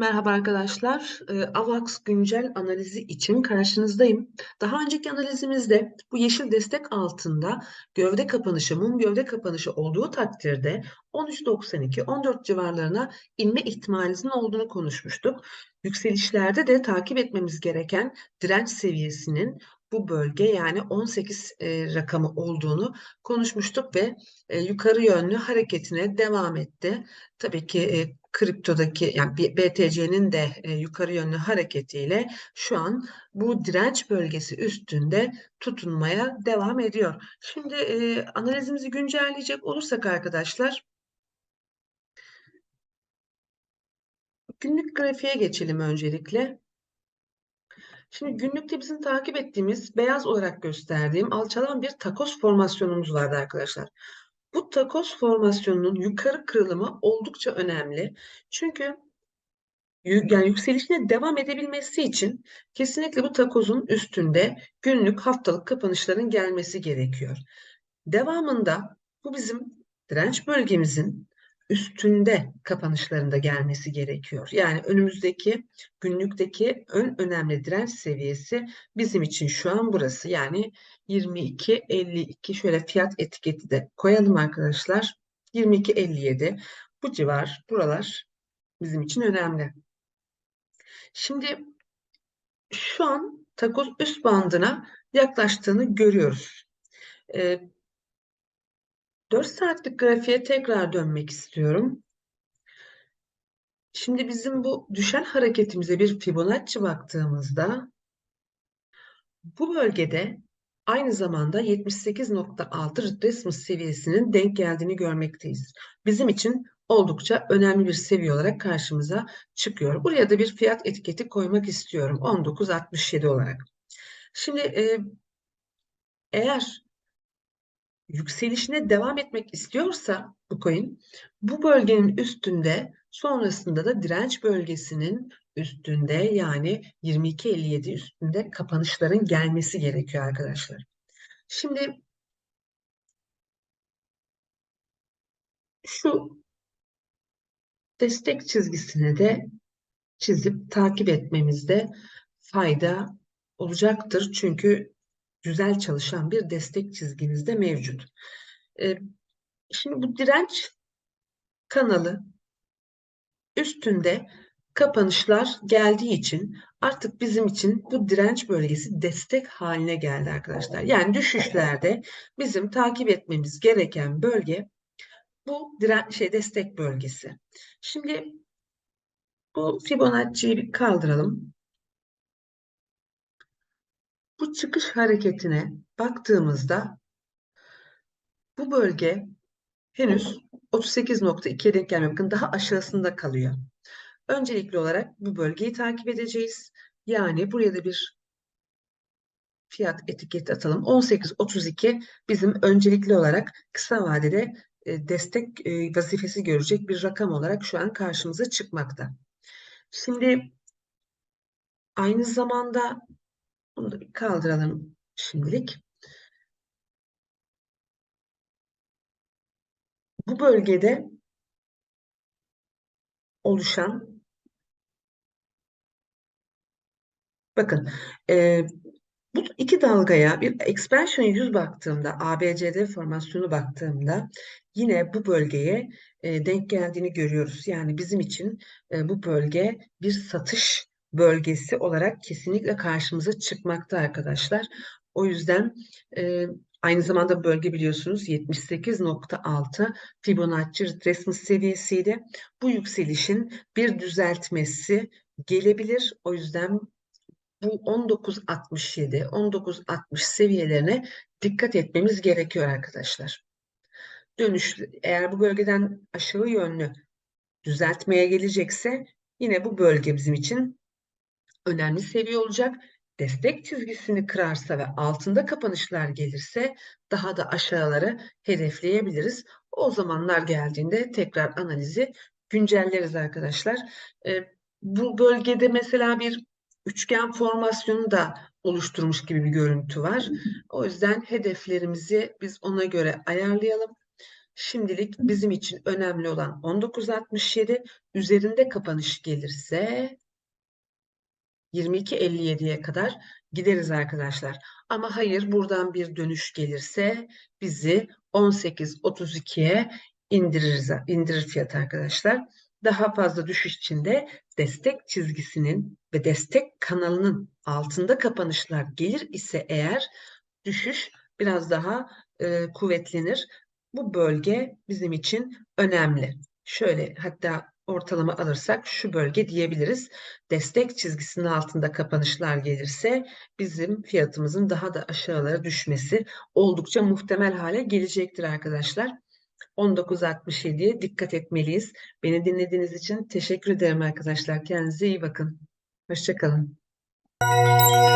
Merhaba arkadaşlar. Ee, AVAX güncel analizi için karşınızdayım. Daha önceki analizimizde bu yeşil destek altında gövde kapanışı, mum gövde kapanışı olduğu takdirde 13.92-14 civarlarına inme ihtimalimizin olduğunu konuşmuştuk. Yükselişlerde de takip etmemiz gereken direnç seviyesinin bu bölge yani 18 e, rakamı olduğunu konuşmuştuk ve e, yukarı yönlü hareketine devam etti. Tabii ki e, kriptodaki yani BTC'nin de e, yukarı yönlü hareketiyle şu an bu direnç bölgesi üstünde tutunmaya devam ediyor. Şimdi e, analizimizi güncelleyecek olursak arkadaşlar günlük grafiğe geçelim öncelikle. Şimdi günlükte bizim takip ettiğimiz beyaz olarak gösterdiğim alçalan bir takos formasyonumuz vardı arkadaşlar. Bu takos formasyonunun yukarı kırılımı oldukça önemli. Çünkü yani yükselişine devam edebilmesi için kesinlikle bu takozun üstünde günlük haftalık kapanışların gelmesi gerekiyor. Devamında bu bizim direnç bölgemizin üstünde kapanışlarında gelmesi gerekiyor. Yani önümüzdeki günlükteki ön önemli direnç seviyesi bizim için şu an burası. Yani 22.52 şöyle fiyat etiketi de koyalım arkadaşlar. 22.57 bu civar buralar bizim için önemli. Şimdi şu an takoz üst bandına yaklaştığını görüyoruz. Ee, 4 saatlik grafiğe tekrar dönmek istiyorum. Şimdi bizim bu düşen hareketimize bir Fibonacci baktığımızda bu bölgede aynı zamanda 78.6 retracement seviyesinin denk geldiğini görmekteyiz. Bizim için oldukça önemli bir seviye olarak karşımıza çıkıyor. Buraya da bir fiyat etiketi koymak istiyorum. 19.67 olarak. Şimdi eğer yükselişine devam etmek istiyorsa bu coin bu bölgenin üstünde sonrasında da direnç bölgesinin üstünde yani 22.57 üstünde kapanışların gelmesi gerekiyor arkadaşlar. Şimdi şu destek çizgisine de çizip takip etmemizde fayda olacaktır. Çünkü güzel çalışan bir destek çizginiz de mevcut. Ee, şimdi bu direnç kanalı üstünde kapanışlar geldiği için artık bizim için bu direnç bölgesi destek haline geldi arkadaşlar. Yani düşüşlerde bizim takip etmemiz gereken bölge bu direnç şey destek bölgesi. Şimdi bu Fibonacci'yi bir kaldıralım. Bu çıkış hareketine baktığımızda bu bölge henüz 38.2'ye denk gelmiyor. Bakın daha aşağısında kalıyor. Öncelikli olarak bu bölgeyi takip edeceğiz. Yani buraya da bir fiyat etiketi atalım. 18.32 bizim öncelikli olarak kısa vadede e, destek e, vazifesi görecek bir rakam olarak şu an karşımıza çıkmakta. Şimdi aynı zamanda bunu da bir kaldıralım şimdilik. Bu bölgede oluşan bakın e, bu iki dalgaya bir expansion 100 baktığımda ABCD formasyonu baktığımda yine bu bölgeye e, denk geldiğini görüyoruz. Yani bizim için e, bu bölge bir satış bölgesi olarak kesinlikle karşımıza çıkmakta arkadaşlar. O yüzden e, aynı zamanda bölge biliyorsunuz 78.6 Fibonacci retracement seviyesiydi. Bu yükselişin bir düzeltmesi gelebilir. O yüzden bu 19.67, 19.60 seviyelerine dikkat etmemiz gerekiyor arkadaşlar. Dönüş eğer bu bölgeden aşağı yönlü düzeltmeye gelecekse yine bu bölge bizim için önemli seviye olacak. Destek çizgisini kırarsa ve altında kapanışlar gelirse daha da aşağıları hedefleyebiliriz. O zamanlar geldiğinde tekrar analizi güncelleriz arkadaşlar. E, bu bölgede mesela bir üçgen formasyonu da oluşturmuş gibi bir görüntü var. O yüzden hedeflerimizi biz ona göre ayarlayalım. Şimdilik bizim için önemli olan 19.67 üzerinde kapanış gelirse 22.57'ye kadar gideriz arkadaşlar. Ama hayır buradan bir dönüş gelirse bizi 18.32'ye indiririz, indirir fiyat arkadaşlar. Daha fazla düşüş için de destek çizgisinin ve destek kanalının altında kapanışlar gelir ise eğer düşüş biraz daha e, kuvvetlenir. Bu bölge bizim için önemli. Şöyle hatta ortalama alırsak şu bölge diyebiliriz. Destek çizgisinin altında kapanışlar gelirse bizim fiyatımızın daha da aşağılara düşmesi oldukça muhtemel hale gelecektir arkadaşlar. 19.67'ye dikkat etmeliyiz. Beni dinlediğiniz için teşekkür ederim arkadaşlar. Kendinize iyi bakın. Hoşçakalın. Müzik